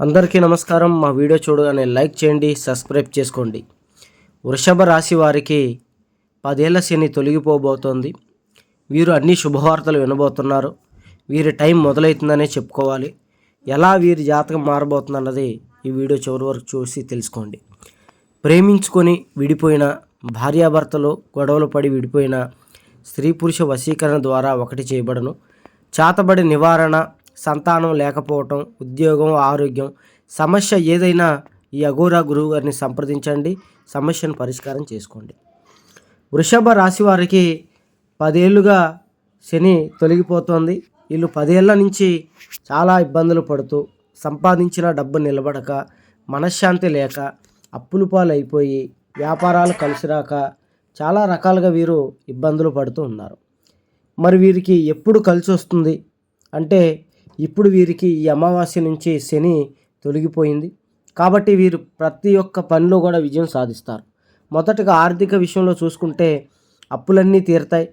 అందరికీ నమస్కారం. మా వీడియో చూడగానే లైక్ చేయండి సబ్స్క్రైబ్ చేసుకోండి. వృషభ రాశి వారికి పదేళ్ళ శని తొలగిపోబోతోంది. వీరు అన్ని శుభవార్తలు వినబోతున్నారు. వీరి టైం మొదలవుతుందనే చెప్పుకోవాలి. ఎలా వీరి జాతకం మారబోతుందన్నది ఈ వీడియో చివరి వరకు చూసి తెలుసుకోండి. ప్రేమించుకొని విడిపోయిన భార్యాభర్తలు గొడవలు పడి విడిపోయిన స్త్రీ పురుష వశీకరణ ద్వారా ఒకటి చేయబడను. చాతబడి నివారణ సంతానం లేకపోవటం ఉద్యోగం ఆరోగ్యం సమస్య ఏదైనా ఈ అఘోరా గురువు గారిని సంప్రదించండి. సమస్యను పరిష్కారం చేసుకోండి. వృషభ రాశి వారికి పదేళ్ళుగా శని తొలగిపోతోంది. వీళ్ళు పదేళ్ళ నుంచి చాలా ఇబ్బందులు పడుతూ సంపాదించిన డబ్బు నిలబడక మనశ్శాంతి లేక అప్పులు పాలైపోయి వ్యాపారాలు కలిసిరాక చాలా రకాలుగా వీరు ఇబ్బందులు పడుతూ ఉన్నారు. మరి వీరికి ఎప్పుడు కలిసి వస్తుంది అంటే ఇప్పుడు వీరికి ఈ అమావాస్య నుంచి శని తొలగిపోయింది. కాబట్టి వీరు ప్రతి ఒక్క పనిలో కూడా విజయం సాధిస్తారు. మొదటగా ఆర్థిక విషయంలో చూసుకుంటే అప్పులన్నీ తీరుతాయి.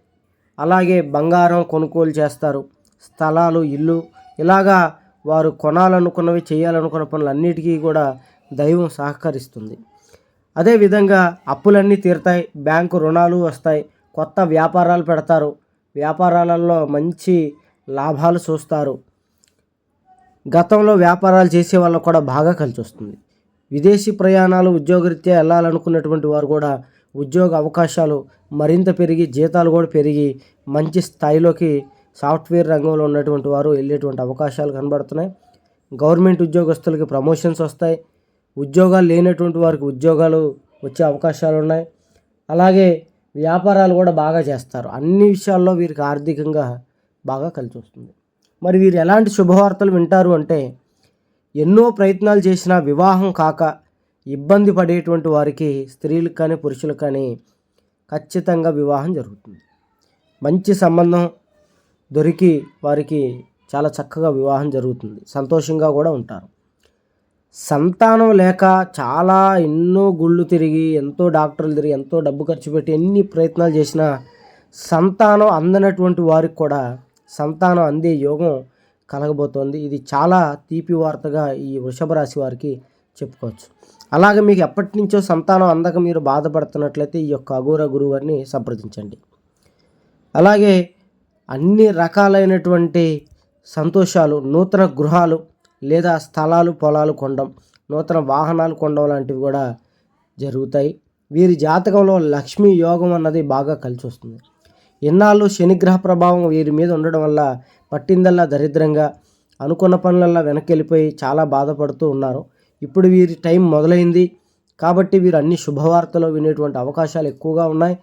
అలాగే బంగారం కొనుగోలు చేస్తారు. స్థలాలు ఇల్లు ఇలాగా వారు కొనాలనుకున్నవి చేయాలనుకున్న పనులన్నిటికీ కూడా దైవం సహకరిస్తుంది. అదేవిధంగా అప్పులన్నీ తీరుతాయి. బ్యాంకు రుణాలు వస్తాయి. కొత్త వ్యాపారాలు పెడతారు. వ్యాపారాలలో మంచి లాభాలు చూస్తారు. గతంలో వ్యాపారాలు చేసే వాళ్ళకు కూడా బాగా కలిసి వస్తుంది. విదేశీ ప్రయాణాలు ఉద్యోగరీత్యా వెళ్ళాలనుకున్నటువంటి వారు కూడా ఉద్యోగ అవకాశాలు మరింత పెరిగి జీతాలు కూడా పెరిగి మంచి స్థాయిలోకి సాఫ్ట్వేర్ రంగంలో ఉన్నటువంటి వారు వెళ్ళేటువంటి అవకాశాలు కనబడుతున్నాయి. గవర్నమెంట్ ఉద్యోగస్తులకి ప్రమోషన్స్ వస్తాయి. ఉద్యోగాలు లేనటువంటి వారికి ఉద్యోగాలు వచ్చే అవకాశాలు ఉన్నాయి. అలాగే వ్యాపారాలు కూడా బాగా చేస్తారు. అన్ని విషయాల్లో వీరికి ఆర్థికంగా బాగా కలిసి వస్తుంది. మరి వీరు ఎలాంటి శుభవార్తలు వింటారు అంటే ఎన్నో ప్రయత్నాలు చేసినా వివాహం కాక ఇబ్బంది పడేటువంటి వారికి స్త్రీలకు కానీ పురుషులకు కానీ ఖచ్చితంగా వివాహం జరుగుతుంది. మంచి సంబంధం దొరికి వారికి చాలా చక్కగా వివాహం జరుగుతుంది. సంతోషంగా కూడా ఉంటారు. సంతానం లేక చాలా ఎన్నో గుళ్ళు తిరిగి ఎంతో డాక్టర్లు తిరిగి ఎంతో డబ్బు ఖర్చు పెట్టి ఎన్ని ప్రయత్నాలు చేసినా సంతానం అందనటువంటి వారికి కూడా సంతానం అందే యోగం కలగబోతోంది. ఇది చాలా తీపి వార్తగా ఈ వృషభ రాశి వారికి చెప్పుకోవచ్చు. అలాగే మీకు ఎప్పటి నుంచో సంతానం అందక మీరు బాధపడుతున్నట్లయితే ఈ యొక్క అఘోర గురువు గారిని సంప్రదించండి. అలాగే అన్ని రకాలైనటువంటి సంతోషాలు నూతన గృహాలు లేదా స్థలాలు పొలాలు కొండం నూతన వాహనాలు కొండం లాంటివి కూడా జరుగుతాయి. వీరి జాతకంలో లక్ష్మీ యోగం అన్నది బాగా కలిసి వస్తుంది. ఎన్నాళ్ళు శనిగ్రహ ప్రభావం వీరి మీద ఉండడం వల్ల పట్టిందల్లా దరిద్రంగా అనుకున్న పనులల్లా వెనక్కి వెళ్ళిపోయి చాలా బాధపడుతూ ఉన్నారు. ఇప్పుడు వీరి టైం మొదలైంది. కాబట్టి వీరు అన్ని శుభవార్తలు వినేటువంటి అవకాశాలు ఎక్కువగా ఉన్నాయి.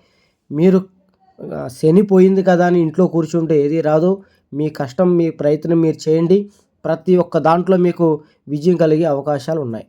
మీరు శని పోయింది కదా అని ఇంట్లో కూర్చుంటే ఏది రాదు. మీ కష్టం మీ ప్రయత్నం మీరు చేయండి. ప్రతి ఒక్క దాంట్లో మీకు విజయం కలిగే అవకాశాలు ఉన్నాయి.